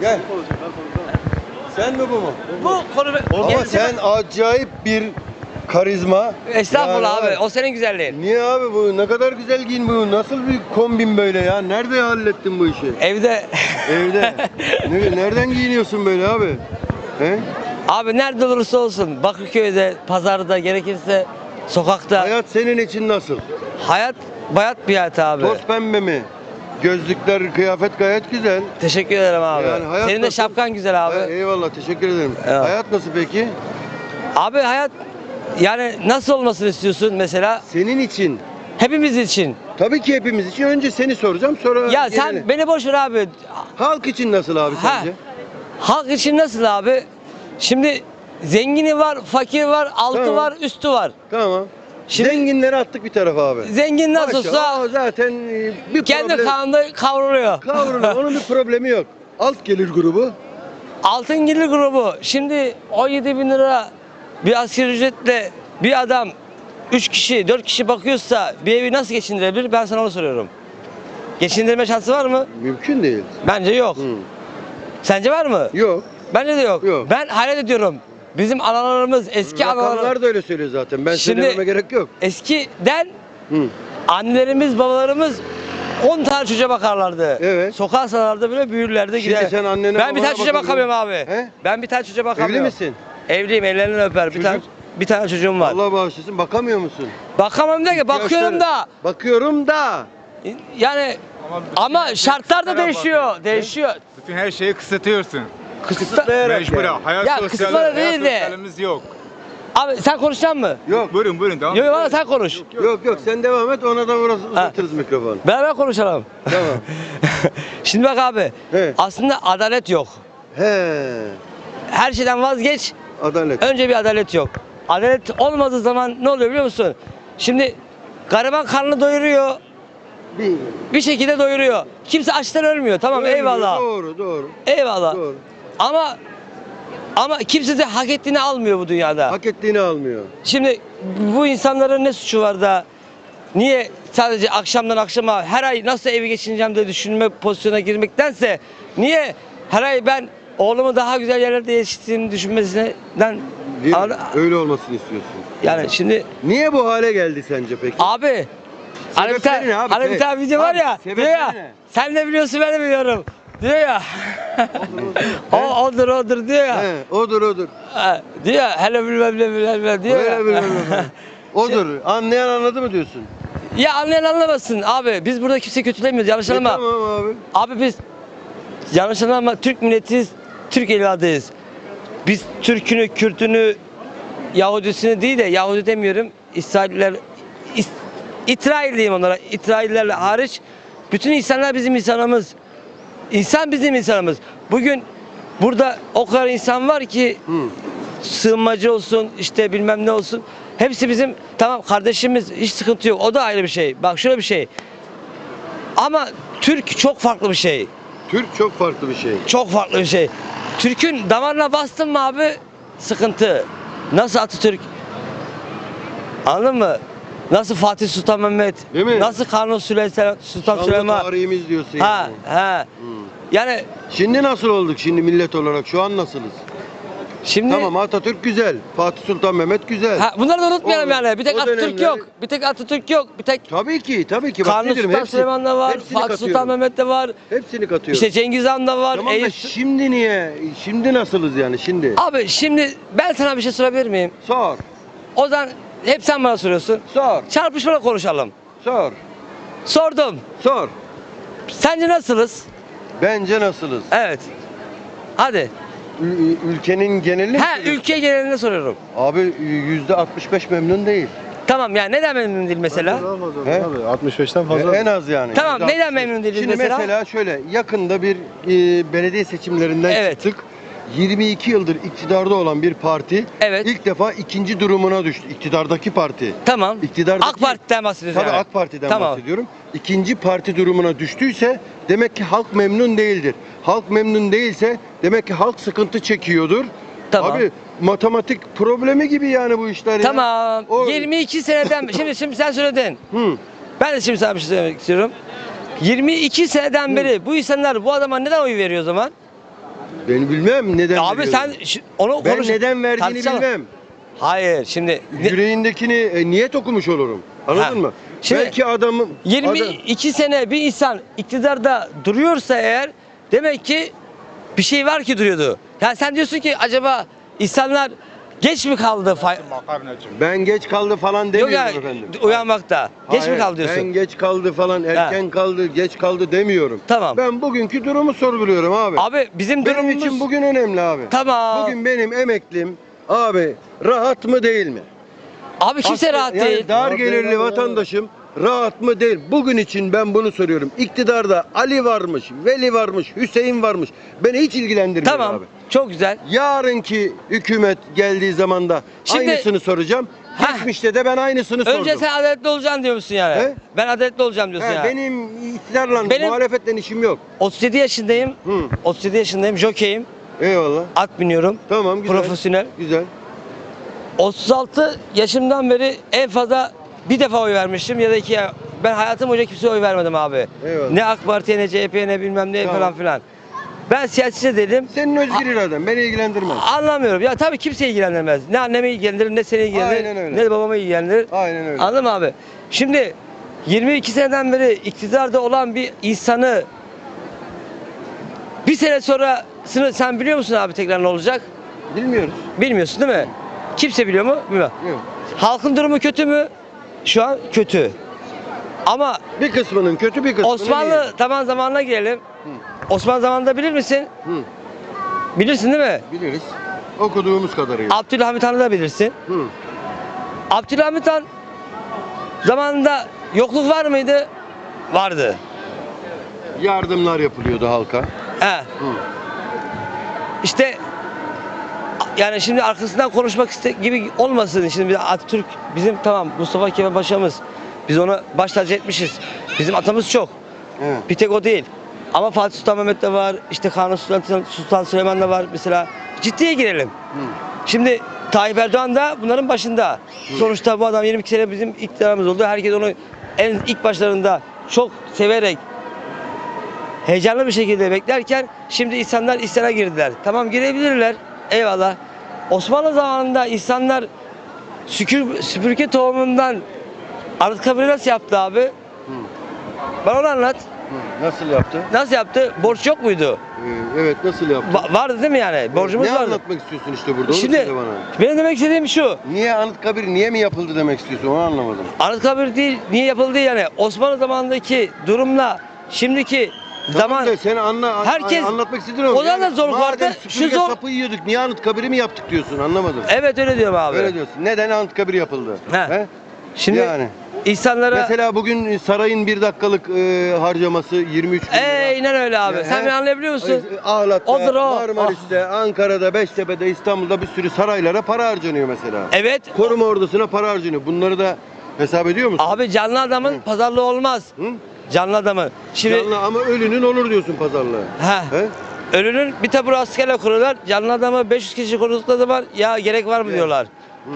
Gel. Sen mi bu mu? Bu konu... Ama sen acayip bir karizma. Estağfurullah Yani abi. O senin güzelliğin. Niye abi bu? Ne kadar güzel giyin bu. Nasıl bir kombin böyle ya? Nerede hallettin bu işi? Evde... Evde. Ne- nereden giyiniyorsun böyle abi? He? abi nerede olursa olsun. Bakırköy'de, pazarda, gerekirse sokakta. Hayat, Hayat senin için nasıl? bayat bir hayat abi. Toz pembe mi? Gözlükler, kıyafet gayet güzel. Teşekkür ederim abi. Yani hayat senin de nasıl? şapkan güzel abi. Ha, eyvallah teşekkür ederim. Evet. Hayat nasıl peki? Abi hayat yani nasıl olmasını istiyorsun mesela? Senin için. Hepimiz için. Tabii ki hepimiz için. Önce seni soracağım sonra Ya geneli. sen beni boş ver abi. Halk için nasıl abi Ha. sence? Halk için nasıl abi? Şimdi zengini var, fakir var, altı Tamam. var, üstü var. Tamam. Şimdi- Zenginleri attık bir tarafa abi. Zengin nasıl Maşallah, olsa o zaten e, bir kendi problem. kanında kavruluyor. Kavrulur. Onun bir problemi yok. Alt gelir grubu. Altın Gili grubu şimdi 17 bin lira bir asgari ücretle bir adam 3 kişi 4 kişi bakıyorsa bir evi nasıl geçindirebilir ben sana onu soruyorum. Geçindirme şansı var mı? Mümkün değil. Bence yok. Hı. Sence var mı? Yok. Bence de yok. Yok. Ben hayret ediyorum. Bizim analarımız eski analarımız Rakamlar da öyle söylüyor zaten. Ben Şimdi- söylememe gerek yok. eskiden Hı. annelerimiz babalarımız 10 tane çocuğa bakarlardı. Evet. Sokağa salardı böyle büyürlerdi Şimdi gider. sen annene, ben bir babana tane çocuğa bakamıyorum abi. He? Ben bir tane çocuğa bakamıyorum. Evli misin? Evliyim ellerinden öper. Bir Çocuk? tane bir tane çocuğum var. Allah bağışlasın. Bakamıyor musun? Bakamam derken bakıyorum Yaşları- da Bakıyorum da. yani Ama, şey şartlar da değişiyor. Değişiyor. Bütün her şeyi kısıtıyorsun. Kısıtlayarak Mecbur. yani. Hayat Ya sosyal, kısıtlara değil hayat de- sosyalimiz yok. Abi sen konuşacaksın mı? Yok. Buyurun buyurun devam. Yok yok sen konuş. Yok yok sen devam et ona da burası uzatırız mikrofonu. Beraber konuşalım. Tamam. Şimdi bak abi. He. Aslında adalet yok. He. Her şeyden vazgeç. Adalet. Önce bir adalet yok. Adalet olmadığı zaman ne oluyor biliyor musun? Şimdi gariban karnını doyuruyor. Bir. Bir şekilde doyuruyor. Kimse açtan ölmüyor. Tamam Doğru, eyvallah. Doğru doğru. Eyvallah. Doğru. Ama ama kimse de hak ettiğini almıyor bu dünyada. Hak ettiğini almıyor. Şimdi bu insanların ne suçu var da niye sadece akşamdan akşama her ay nasıl evi geçineceğim diye düşünme pozisyona girmektense niye her ay ben oğlumu daha güzel yerlerde yetiştirdiğini düşünmesinden Değil mi? Öyle olmasını istiyorsun. yani şimdi Niye bu hale geldi sence peki? abi Hani Sebepleri ne abi? bir Sebep- tane video var Abi, ya sebepleri diyor ya ne? sen de biliyorsun ben de biliyorum diyor ya o odur odur diyor ya He, odur odur. Ha, diyor ya hele bilmem ne bilmem ne diyor ya. Öyle bilmem ne. Odur. Anlayan anladı mı diyorsun? Ya anlayan anlamasın abi. Biz burada kimse kötülemiyoruz. Yanlış E, anlama. tamam abi. Abi biz yanlış anlama Türk milletiyiz. Türk evladıyız. Biz Türk'ünü, Kürt'ünü, Yahudisini değil de Yahudi demiyorum. İsrailler İs, İsrail diyeyim onlara. İsraillerle hariç bütün insanlar bizim insanımız. İnsan bizim insanımız. Bugün burada o kadar insan var ki Hı. sığınmacı olsun işte bilmem ne olsun. Hepsi bizim tamam kardeşimiz hiç sıkıntı yok. O da ayrı bir şey. Bak şöyle bir şey. Ama Türk çok farklı bir şey. Türk çok farklı bir şey. Çok farklı bir şey. Türk'ün damarına bastın mı abi sıkıntı. Nasıl Atatürk? Anladın mı? Nasıl Fatih Sultan Mehmet? Değil mi? Nasıl Kanuni Süleyman, Sultan Süleyman? tarihimiz diyorsun Ha, yani. ha. Hı. Yani Şimdi nasıl olduk şimdi millet olarak? Şu an nasılız? şimdi Tamam Atatürk güzel. Fatih Sultan Mehmet güzel. ha, bunları da unutmayalım O- yani. Bir tek o Atatürk dönemleri- yok. Bir tek Atatürk yok. Bir tek Tabii ki tabii ki. Bak Kanuni ne diyorum, Sultan hepsi- Süleyman'da var, hepsini Fatih katıyorum. Sultan Mehmet'te var. Hepsini katıyorum. İşte Cengiz Han da var. tamam da Eyüp- şimdi niye? Şimdi nasılız yani şimdi? Abi şimdi ben sana bir şey sorabilir miyim? Sor. O zaman hep sen bana soruyorsun. Sor. Çarpışmalı konuşalım. Sor. Sordum. Sor. Sence nasılız? Bence nasılız? Evet. Hadi. Ül- ülkenin genelini mi Ha soruyorsun? ülke genelinde soruyorum. Abi yüzde 65 memnun değil. Tamam yani neden memnun değil mesela? He? Abi 65'ten fazla. E, en az yani. Tamam, Yüzde neyden 65. memnun değiliz Şimdi mesela? mesela? şöyle yakında bir e, belediye seçimlerinden Evet. çıktık. 22 yıldır iktidarda olan bir parti Evet. ilk defa ikinci durumuna düştü. İktidardaki parti. Tamam. İktidardaki AK Parti'den bahsediyoruz Tabii yani. AK Parti'den Tamam. bahsediyorum. İkinci parti durumuna düştüyse demek ki halk memnun değildir. Halk memnun değilse demek ki halk sıkıntı çekiyordur. Tamam. Abi matematik problemi gibi yani bu işler ya. Tamam. O- 22 seneden şimdi şimdi sen söyledin. Hı. Ben de şimdi sana bir şey söylemek istiyorum. 22 seneden beri bu insanlar bu adama neden oy veriyor o zaman? Ben bilmem neden Abi veriyorum. sen ş- onu Ben konuş. neden verdiğini tartışalım. bilmem. Hayır şimdi ne- Yüreğindekini e, niyet okumuş olurum. Anladın Ha. mı? Şimdi Belki adamın adam- 22 sene bir insan iktidarda duruyorsa eğer demek ki bir şey var ki duruyordu. Yani sen diyorsun ki acaba insanlar geç mi kaldı ben geç kaldı falan Yok demiyorum ya efendim. uyanmakta. Geç mi Hayır, kaldı diyorsun? Ben geç kaldı falan, erken kaldı, geç kaldı demiyorum. Tamam. Ben bugünkü durumu sorguluyorum abi. Abi bizim benim durumumuz için bugün önemli abi. Tamam. Bugün benim emeklim abi rahat mı değil mi? Abi kimse Aslında rahat yani değil. Dar gelirli vatandaşım rahat mı değil? Bugün için ben bunu soruyorum. İktidarda Ali varmış, Veli varmış, Hüseyin varmış. Beni hiç ilgilendirmiyor Tamam. abi. Çok güzel. Yarınki hükümet geldiği zaman da Şimdi- aynısını soracağım. Heh. Geçmişte de ben aynısını sordum. Önce sen adaletli olacaksın diyor musun yani? He? Ben adaletli olacağım diyorsun He, yani. benim iktidarla, Benim- muhalefetle işim yok. 37 yaşındayım. Hı. 37 yaşındayım. Jokeyim. Eyvallah. At biniyorum. Tamam güzel. Profesyonel. Güzel. 36 yaşımdan beri en fazla bir defa oy vermiştim ya da iki. Ben hayatım boyunca kimseye oy vermedim abi. Eyvallah. Ne AK Parti'ye ne CHP'ye ne bilmem ne Tamam. falan filan. Ben siyasi dedim. Senin özgür iraden beni ilgilendirmez. Anlamıyorum. Ya tabii kimse ilgilendirmez. Ne annemi ilgilendirir, ne seni ilgilendirir, Aynen öyle. ne de babamı ilgilendirir. Aynen öyle. Anladın mı abi? Şimdi 22 seneden beri iktidarda olan bir insanı bir sene sonrasını sen biliyor musun abi tekrar ne olacak? Bilmiyoruz. Bilmiyorsun değil mi? Kimse biliyor mu? Bilmiyorum. Yok. Halkın durumu kötü mü? Şu an kötü. Ama Bir kısmının kötü bir kısmının Osmanlı zaman zamanına gelelim. Hı. Osmanlı zamanında bilir misin? iyi. Hı, Bilirsin değil mi? biliriz. Okuduğumuz kadarıyla. Abdülhamit Han'ı da bilirsin. Hı. Abdülhamit Han zamanında yokluk var mıydı? Vardı. Yardımlar yapılıyordu halka. He. Hı. İşte yani şimdi arkasından konuşmak gibi olmasın. Şimdi bir Atatürk bizim tamam Mustafa Kemal Paşa'mız. Biz onu baş tacı etmişiz. Bizim atamız çok. Evet. Bir tek o değil. Ama Fatih Sultan Mehmet de var. işte Kanuni Sultan, Sultan Süleyman da var mesela. Ciddiye girelim. Hı. Şimdi Tayyip Erdoğan da bunların başında. Sonuçta bu adam 22 sene bizim iktidarımız oldu. Herkes onu en ilk başlarında çok severek heyecanlı bir şekilde beklerken şimdi insanlar isyana girdiler. Tamam girebilirler. Eyvallah. Osmanlı zamanında insanlar sükür, süpürge tohumundan Anıtkabir'i nasıl yaptı abi? Hı. Bana onu anlat. Hı. Nasıl yaptı? Nasıl yaptı? Borç yok muydu? Ee, evet nasıl yaptı? Va- vardı değil mi yani? Borcumuz ne vardı. anlatmak istiyorsun işte burada? Onu Şimdi söyle bana. benim demek istediğim şu. Niye Anıtkabir niye mi yapıldı demek istiyorsun? Onu anlamadım. Anıtkabir değil, niye yapıldı yani? Osmanlı zamanındaki durumla şimdiki zaman da sen anla, an- Herkes- anlatmak istediğin o. O zaman da zorluk vardı, süpürge şu zor- sapı yiyorduk niye Anıtkabir'i mi yaptık diyorsun anlamadım. Evet öyle diyorum abi. Öyle diyorsun. Neden Anıtkabir yapıldı? He. Şimdi Yani. insanlara Mesela bugün sarayın bir dakikalık e, harcaması 23 bin lira. Aynen öyle abi. Sen he. beni anlayabiliyor musun? Ağlat'ta, Odur o. Marmaris'te, Ankara'da, Beştepe'de, İstanbul'da bir sürü saraylara para harcanıyor mesela. Evet. Koruma ordusuna para harcanıyor. Bunları da hesap ediyor musun? Abi canlı adamın pazarlığı olmaz. Hı? Canlı adamın. Şimdi Canlı ama ölünün olur diyorsun pazarlığı. he. He? Ölünün bir tabur askerle kuruyorlar. Canlı adamı 500 kişi kurdukları zaman ya gerek var mı Evet. diyorlar. Hmm.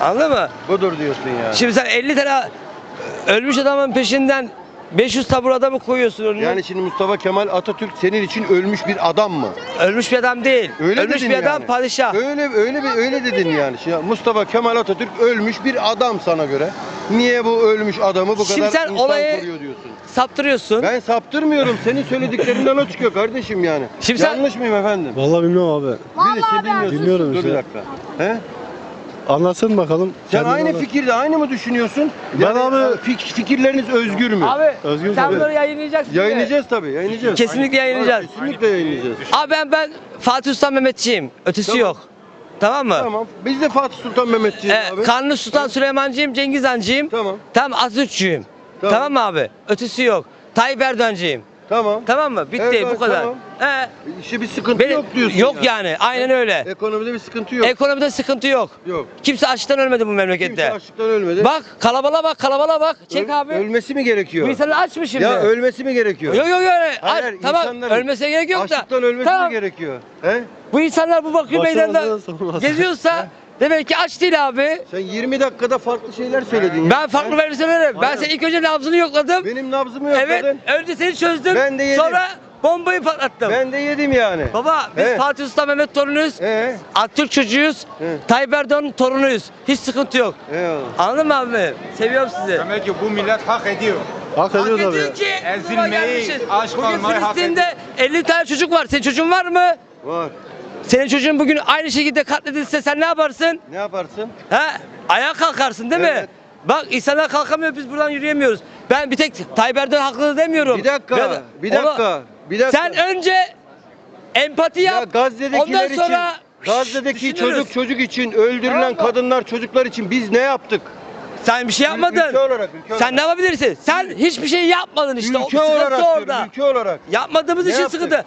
Anladın mı? Budur diyorsun ya. Şimdi sen 50 tane ölmüş adamın peşinden 500 tabur adamı koyuyorsun önüne. Yani şimdi Mustafa Kemal Atatürk senin için ölmüş bir adam mı? ölmüş bir adam değil. Öyle ölmüş bir adam yani. padişah. Öyle öyle bir öyle dedin yani. Şimdi Mustafa Kemal Atatürk ölmüş bir adam sana göre. Niye bu ölmüş adamı bu Şimdi kadar sen insan olayı- koruyor diyorsun? Saptırıyorsun. Ben saptırmıyorum. Senin söylediklerinden o çıkıyor kardeşim yani. Şimdi sen- Yanlış mıyım efendim? Vallahi bilmiyorum abi. Birisi bilmiyorsun. Bilmiyorum Dur bir dakika. He? Anlatsın bakalım. Sen Kendin aynı anlat. fikirde aynı mı düşünüyorsun? Ben Yani, abi- fik- fikirleriniz özgür mü? Abi Özgür sen tabii. bunları yayınlayacaksın. değil mi? Yayınlayacağız tabii, yayınlayacağız. Kesinlikle yayınlayacağız. Kesinlikle yayınlayacağız. Abi ben ben Fatih Sultan Mehmetçiyim. Ötesi Tamam. yok. Tamam mı? Tamam. Biz de Fatih Sultan Mehmetçiyiz Ee, abi. Kanuni Sultan Süleymancıyım, Cengiz Hancıyım. Tamam. Tamam Atatürkçüyüm. Tamam. Tamam. mı abi? Ötesi yok. Tayyip Erdoğancıyım. Tamam. Tamam mı? Bitti Evet, bu kadar. tamam. He. İşte bir sıkıntı Benim, yok diyorsun. Yok yani. Aynen öyle. Ekonomide bir sıkıntı yok. Ekonomide sıkıntı yok. yok. Kimse açlıktan ölmedi bu memlekette. Kimse açlıktan ölmedi. Bak kalabalığa bak kalabalığa bak. Çek Öl- abi. Ölmesi mi gerekiyor? Bu insanlar aç mı şimdi? Ya ölmesi mi gerekiyor? Yok yok yok. Hayır, Aç- tamam insanların ölmesine gerek yok da. Açlıktan ölmesi Tamam. mi gerekiyor? He? Bu insanlar bu Başlamaz meydanda geziyorsa Demek ki aç değil abi. Sen 20 dakikada farklı şeyler söyledin ya. Ben farklı verir söylerim. Ben Aynen. senin ilk önce nabzını yokladım. Benim nabzımı yokladın. Evet. Önce seni çözdüm. Ben de yedim. Sonra bombayı patlattım. Ben de yedim yani. Baba biz Evet. Fatih Sultan Mehmet torunuyuz. Ee? Atatürk çocuğuyuz. Evet. Tayyip Erdoğan'ın torunuyuz. Hiç sıkıntı yok. Eyvallah. Anladın mı abi? Seviyorum sizi. Demek ki bu millet hak ediyor. Hak Hak ediyor ediyor tabii. ki Ezilmeyi, gelmişiz. aç Bugün kalmayı hak Filistin'de 50 tane çocuk var. Senin çocuğun var mı? Var. Senin çocuğun bugün aynı şekilde katledilse sen ne yaparsın? Ne yaparsın? He? Ayağa kalkarsın değil mi? Evet. Bak insanlar kalkamıyor biz buradan yürüyemiyoruz. Ben bir tek Tayyip Erdoğan haklı demiyorum. Bir dakika. Ya da- bir dakika. Bir dakika. Sen önce empati ya yap. Gazze'dekiler ondan için sonra Gazze'deki düşünürüz. çocuk çocuk için öldürülen Tamam kadınlar çocuklar için biz ne yaptık? Sen bir şey yapmadın. Ülke olarak, ülke Sen olarak. ne yapabilirsin? Sen hiçbir şey yapmadın işte. o ülke sıkıntı olarak orada. ülke olarak. Yapmadığımız Ne için yaptık? sıkıntı.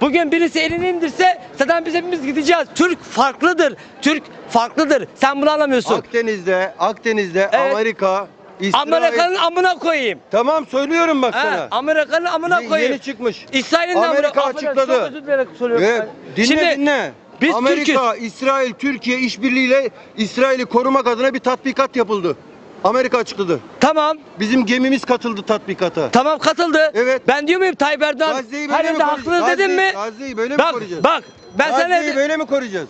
Bugün birisi elini indirse zaten biz hepimiz gideceğiz. Türk farklıdır. Türk farklıdır. Sen bunu anlamıyorsun. Akdeniz'de, Akdeniz'de Evet. Amerika, İsrail. Amerika'nın amına koyayım. Tamam söylüyorum bak He, sana. Amerika'nın amına Ye- koyayım. Yeni çıkmış. İsrail'in de amına Amerika Affedersin, açıkladı. Çok özür dileyerek soruyorum. Ve dinle Şimdi dinle. biz Amerika, İsrail, Türkiye işbirliğiyle İsrail'i korumak adına bir tatbikat yapıldı. Amerika açıkladı. tamam. Bizim gemimiz katıldı tatbikata. Tamam katıldı. Evet. Ben diyor muyum Tayyip Erdoğan Gazze'yi her böyle mi yerde koruyacağız? haklı dedim mi? Gazze'yi- Gazze'yi böyle mi Bak koruyacağız? bak ben sana Gazze'yi böyle mi koruyacağız?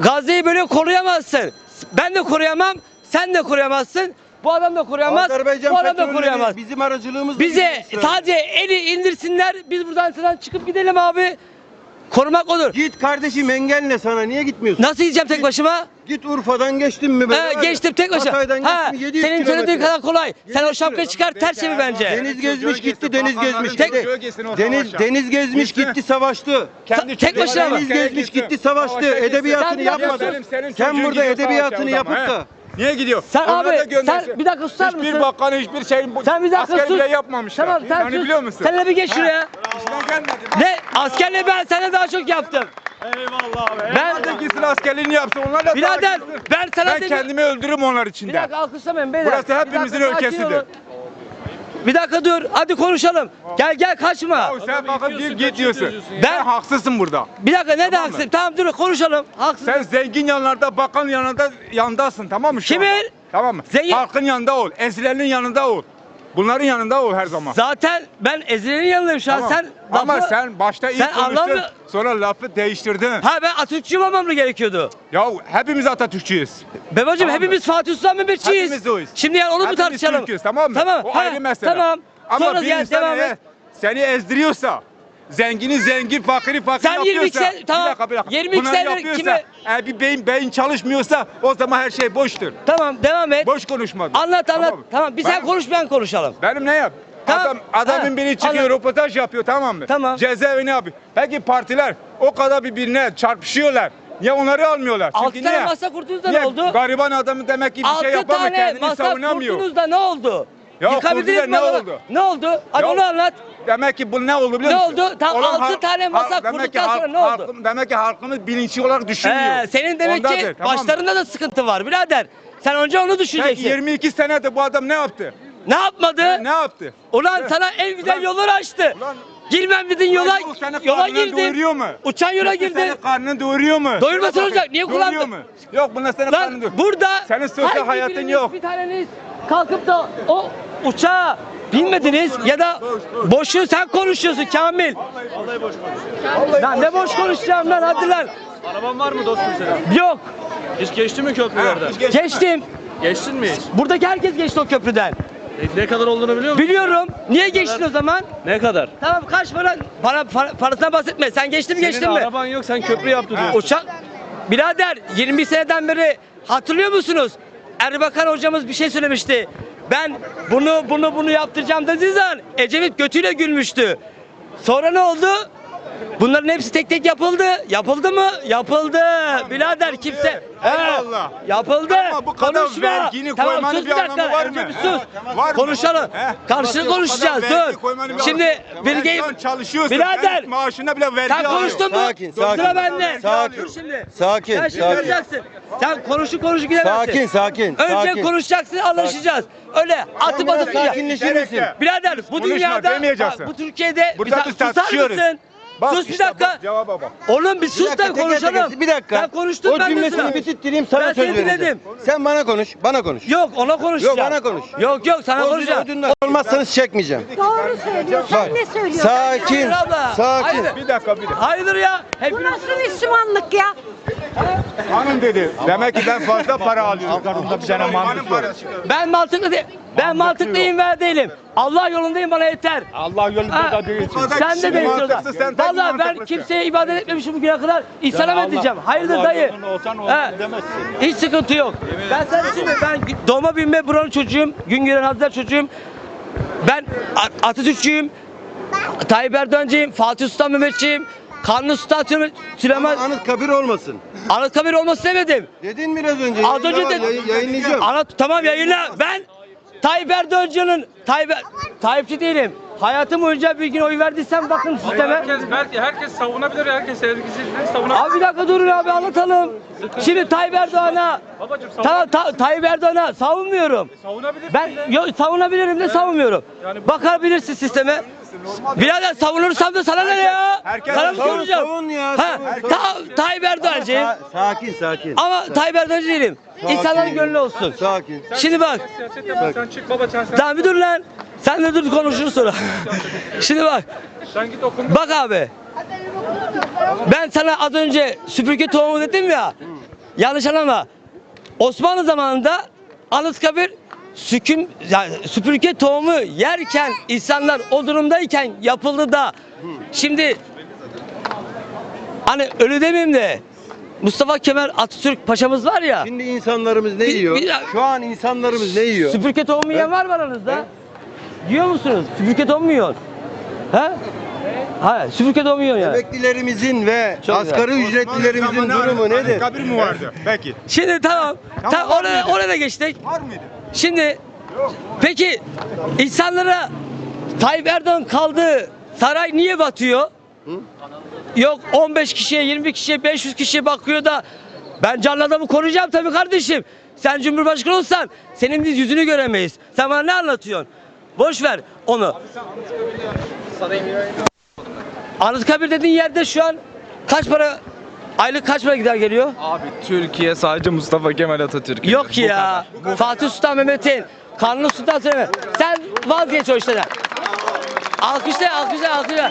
Gazze'yi böyle koruyamazsın. Ben de koruyamam. Sen de koruyamazsın. Bu adam da koruyamaz. Azerbaycan bu adam da petrolünü koruyamaz. Bizim aracılığımızla Bize sadece eli indirsinler. Biz buradan sıradan çıkıp gidelim abi. Korumak olur. Git kardeşim engelle sana niye gitmiyorsun? Nasıl gideceğim tek başıma? Git Urfa'dan geçtin mi böyle? He, geçtim tek başıma. Hatay'dan Ha, geçtin 700 senin kilometre. söylediğin kadar kolay. Sen o 700 şapkayı çıkar ters çevir bence. Deniz gezmiş gitti, deniz gezmiş Tek gitti. Deniz deniz gezmiş Gitti. savaştı. Kendi Tek başına mı? Deniz gezmiş gitti savaştı. Edebiyatını bir yapmadı. Sen burada edebiyatını yapıp da Niye gidiyor? Sen Onlar abi, da göndersin. sen bir dakika susar Hiçbir mısın? bakan hiçbir şeyin Sen bir dakika asker sus. bile yapmamışlar. Tamam sen yani sus. biliyor musun? Sen de bir geç şuraya. İşine gelmedi. Ne? Askerle ben sana daha çok yaptım. Eyvallah abi. Ben- da gitsin askerliğini yapsın. Onlar da Birader ben sana Ben dedim- kendimi öldürürüm onlar Bir içinde. dakika alkışlamayın beyler. Burası Bir hepimizin ülkesidir. Bir dakika dur. Hadi konuşalım. Gel gel kaçma. Ya sen bakıp bir git diyorsun. Ben- Ben haksızsın burada. Bir dakika ne de Tamam mı? haksın? Tamam dur konuşalım. Haksın. Sen zengin yanlarda, bakan yanında yandasın tamam mı şu Kimin? anda? Tamam mı? Zengin- Halkın yanında ol, ezilenin yanında ol. Bunların yanında ol her zaman. Zaten ben Ezile'nin yanındayım şu an. Tamam. Sen Ama lafı- sen başta iyi Sen konuştun, anlamıyor- sonra lafı değiştirdin. Ha ben Atatürkçüyüm olmam mı gerekiyordu? Ya hepimiz Atatürkçüyüz. Babacım Tamam mı? hepimiz Fatih Sultan Mehmetçiyiz. Hepimiz oyuz. Şimdi yani onu mu Hepimiz tartışalım? Türk'üz tamam mı? Tamam. O ha, ayrı mesele. Tamam. Ama Sonra bir gel insan devam eğer et. seni ezdiriyorsa, zengini zengin, fakiri fakir Sen 22 yapıyorsa, sen- tamam, bir dakika, bir dakika. 22 Bunları senedir yapıyorsa, kime- eğer bir beyin beyin çalışmıyorsa o zaman her şey boştur. Tamam devam et. Boş konuşmadır. Anlat anlat. mı? Tamam. Bir sen Benim- konuş ben konuşalım. Benim ne yap? Tamam. Adam adamın Ha, biri çıkıyor anladım. röportaj yapıyor tamam mı? Tamam. Cezaevine yapıyor. Peki partiler o kadar birbirine çarpışıyorlar. Niye onları almıyorlar? Altı Çünkü tane niye? masa kurdunuz da Niye? ne oldu? Gariban adamı demek ki bir Altı şey yapamıyor tane kendini masa savunamıyor. kurdunuz da ne oldu? Ya Yıkabildiniz mi ne adamı? oldu? Ne oldu? Hadi Ya- onu anlat. Demek ki bu ne oldu biliyor Ne musun? oldu? Tam Olan altı halk- tane masa ki kurduktan sonra ne oldu? halkım- demek ki halkımız bilinçli olarak düşünmüyor. Ee, senin demek ki Ondandır, tamam mı? başlarında da sıkıntı var birader. Sen önce onu düşüneceksin. 22 senede bu adam ne yaptı? Ne yapmadı? Ne yaptı? Ulan Ne? sana en güzel Ulan- yolları açtı. Ulan- Girmem dedin yola, yola girdin. doyuruyor mu? Uçan yola girdin. Senin karnını doyuruyor mu? Doyurmasın olacak, niye Doyuruyor kullandın? mu? Yok bunlar senin karnını doyuruyor. burada Senin sosyal hayatın yok. Bir taneniz kalkıp da o uçağa binmediniz ya da boşu sen konuşuyorsun Kamil. Lan ne boş konuşacağım lan hadi lan. Araban var mı dostum senin? Yok Hiç geçti mi köprülerden? geçtim. Geçtin mi hiç? Buradaki herkes geçti o köprüden. E, ne kadar olduğunu biliyor musun? Biliyorum. Niye geçtin o zaman? Ne kadar? Tamam kaç para? Para, para parasına bahsetme. Sen geçtin mi geçtin Senin mi? araban yok sen köprü yaptı diyorsun. Uçak Birader 20 seneden beri hatırlıyor musunuz? Erbakan hocamız bir şey söylemişti. Ben bunu bunu bunu yaptıracağım dediği zaman Ecevit götüyle gülmüştü. Sonra ne oldu? Bunların hepsi tek tek yapıldı. Yapıldı mı? Yapıldı. Birader kimse. Eyvallah. He, Yapıldı. Ama bu kadar Konuşma. vergini tamam, koymanın sus bir dakika. anlamı var Önce mı? bir sus. tamam. Var mı? Konuşalım. He. Konuşacağız. vergi Dur. koymanın bir Şimdi anlamı- Gates Sen çalışıyorsun. Birader. senin maaşına bile vergi sen alıyor. konuştun mu? Sakin, sakin. Sıra bende. Sakin. Dur şimdi. Sakin, Sen şimdi sakin. göreceksin. Sen konuşu konuşu gidemezsin. Sakin, sakin, Önce sakin. konuşacaksın, anlaşacağız. Öyle atıp atıp sakinleşir misin? Birader bu Konuşma, dünyada demeyeceksin. bak, bu Türkiye'de Burada bir biz tartışıyoruz. mısın? Bak sus bir işte dakika. bak, cevaba bak. Oğlum bir sus da teker konuşalım. Bir dakika. Ben konuştum o ben de cümlesini sana. bitireyim sana Ben söz seni vereceğim. dinledim. Sen bana konuş, bana konuş. Yok ona konuşacağım. Yok, bana konuş. Yok yok sana konuşacağım. olmazsanız çekmeyeceğim. Doğru söylüyor. Sen ne söylüyorsun? Sakin, Hayır abla. sakin. Hayır. Bir dakika bir dakika. Hayırdır ya? Bu Hepiniz nasıl Müslümanlık ya? Hanım dedi. Demek ki ben fazla para alıyorum. Karımda bir tane mantık yok. ben mantıklı değil. Ben mantıklıyım ve değilim. Allah yolundayım bana yeter. Allah Ha, yolunda da değilsin. sen de değilsin sen tek Vallahi ben kimseye ibadet etmemişim bugüne kadar. İnsana mı diyeceğim? Hayırdır dayı? He. Hiç sıkıntı yok. Ben sana şimdi ben doğma büyüme buranın çocuğuyum. Güngören Hazretler çocuğuyum. Ben A- Atatürkçüyüm. Tayyip Erdoğancıyım. Fatih Sultan Mehmetçiyim. Kanuni Sultan Süleyman- Süleyman Anıtkabir olmasın. Anıtkabir olması demedim. Dedin biraz önce. Az önce yayında var, de yayın- yayınlayacağım. Ana tamam yayınla. Ben Tayyip Erdoğan'ın Tayyip Tayyipçi değilim. Hayatım boyunca bir gün oy verdiysem bakın sisteme. Herkes belki herkes savunabilir, herkes sevgisizliğini savunabilir. Abi bir dakika durun abi anlatalım. Şimdi Tayyip Erdoğan'a Babacım savun, tamam ta, Tayyip Erdoğan'a savunmuyorum. savunabilir. Ben yo, savunabilirim de savunmuyorum. Bakabilirsin sisteme. Birader savunursam da sana ne ya? Herkes sana mı savun, soracağım? savun ya, Ha, savun, Ta, Tayyip Erdoğancıyım. Sa- sakin, sakin. Ama Tayyip Erdoğancı değilim. İnsanların gönlü olsun. Sakin. Şimdi bak. Siyaset sen çık baba sen, sen, Tamam bir dur lan. Sen de dur konuşuruz sonra. Şimdi bak. sen git okun. Bak abi. Ben sana az önce süpürge tohumu dedim ya. Yanlış anlama. Osmanlı zamanında Anıtkabir süküm yani süpürge tohumu yerken insanlar o durumdayken yapıldı da şimdi hani ölü demeyeyim de Mustafa Kemal Atatürk paşamız var ya Şimdi insanlarımız ne Bir- yiyor? bir- Şu an insanlarımız ne yiyor? süpürge tohumu yiyen var mı aranızda? Yiyor musunuz? Süpürge yiyorsun? He? Ha, süpürge yiyorsun yani. Emeklilerimizin ve Çok asgari ücretlilerimizin durumu nedir? Kabir mi vardı? Peki. Şimdi tamam. Tamam var oraya, mıydı? oraya da geçtik. Var mıydı? Şimdi peki insanlara Tayyip Erdoğan kaldığı saray niye batıyor? Yok 15 kişiye, 20 kişiye, 500 kişiye bakıyor da ben canlı adamı koruyacağım tabii kardeşim. Sen Cumhurbaşkanı olsan senin biz yüzünü göremeyiz. Sen bana ne anlatıyorsun? Boş ver onu. Anıtkabir dediğin yerde şu an kaç para aylık kaç para gider geliyor? Abi Türkiye sadece Mustafa Kemal Atatürk. Yok ya. Fatih Sultan Mehmet'in, Kanuni Sultan Süleyman. Sen vazgeç o işlerden. Alkışla, alkışla, alkışla.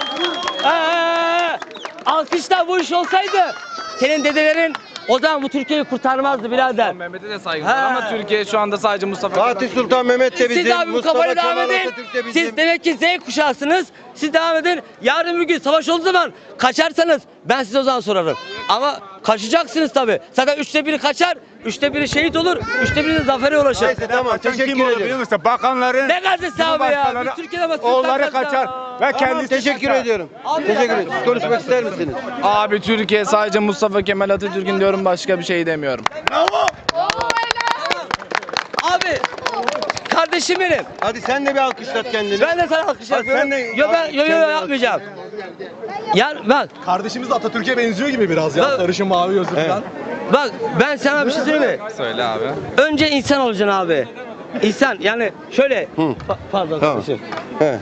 Ee, alkışla bu iş olsaydı senin dedelerin o zaman bu Türkiye'yi kurtarmazdı birader. Mehmet'e de saygımız var ama Türkiye şu anda sadece Mustafa Kemal Fatih Sultan Mehmet de bizim, Siz abi bu Mustafa kafayla devam Kemal edin. Atatürk de bizim. Siz demek ki Z kuşağısınız. Siz devam edin. Yarın bir gün savaş olduğu zaman kaçarsanız ben size o zaman sorarım. Ama kaçacaksınız tabii. Zaten üçte biri kaçar, üçte biri şehit olur, üçte biri de zafere ulaşır. Neyse tamam teşekkür kim olur musun? Bakanların Ne gazetesi abi ya? Biz Türkiye'de basın Oğulları kaçar ve kendisi teşekkür kaçar. ediyorum. Abi teşekkür ederim. Konuşmak ister misiniz? Abi Türkiye sadece Mustafa Kemal Atatürk'ün diyorum başka bir şey demiyorum. Abi kardeşim benim. Hadi sen de bir alkışlat kendini. Ben de sana alkış Bak yapıyorum. sen de- Yo ben yo yo Kendine yapmayacağım. Ya bak Kardeşimiz de Atatürk'e benziyor gibi biraz ya. Bak- Sarışın mavi gözlü Evet. falan. bak ben sana bir şey söyleyeyim mi? Söyle abi. Önce insan olacaksın abi. İnsan yani şöyle Pa- pardon Tamam. kardeşim. He.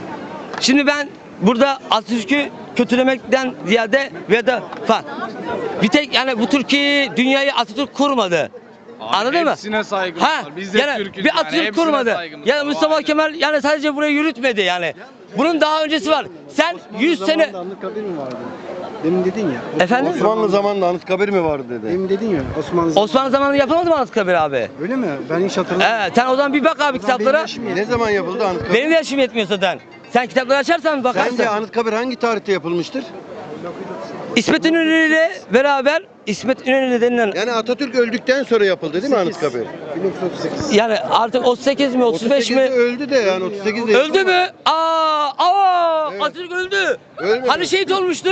Şimdi ben burada Atatürk'ü kötülemekten ziyade veya da falan. Bir tek yani bu Türkiye'yi, dünyayı Atatürk kurmadı. Anladın mı? Hepsine saygımız Ha, var. Biz de yani Türk'üz bir yani. Atatürk Hepsine kurmadı. Yani var. Mustafa Aynen. Kemal yani sadece burayı yürütmedi yani. Bunun daha öncesi var. Sen 100 sene Anıtkabir mi vardı? Demin dedin ya. efendim Osmanlı zamanında Anıtkabir mi vardı dedi. Demin dedin ya Osmanlı Osmanlı zamanında yapılmadı mı Anıtkabir abi? Öyle mi? Ben hiç hatırlamıyorum. Evet, sen o zaman bir bak abi kitaplara. Ne zaman yapıldı Anıtkabir? Benim de yaşım yetmiyor zaten. Sen kitapları açarsan bakarsın. Sence Anıtkabir hangi tarihte yapılmıştır? İsmet İnönü ile beraber İsmet İnönü denilen Yani Atatürk öldükten sonra yapıldı değil mi Anıtkabir? 1938. yani artık 38 mi 35 mi 38'de öldü de yani 38'de öldü mü? Aa, aa Evet. Atatürk öldü. Ölmedi. Hani şehit olmuştu?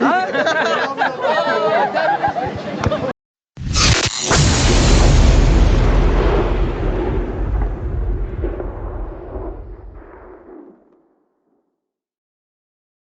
Ha?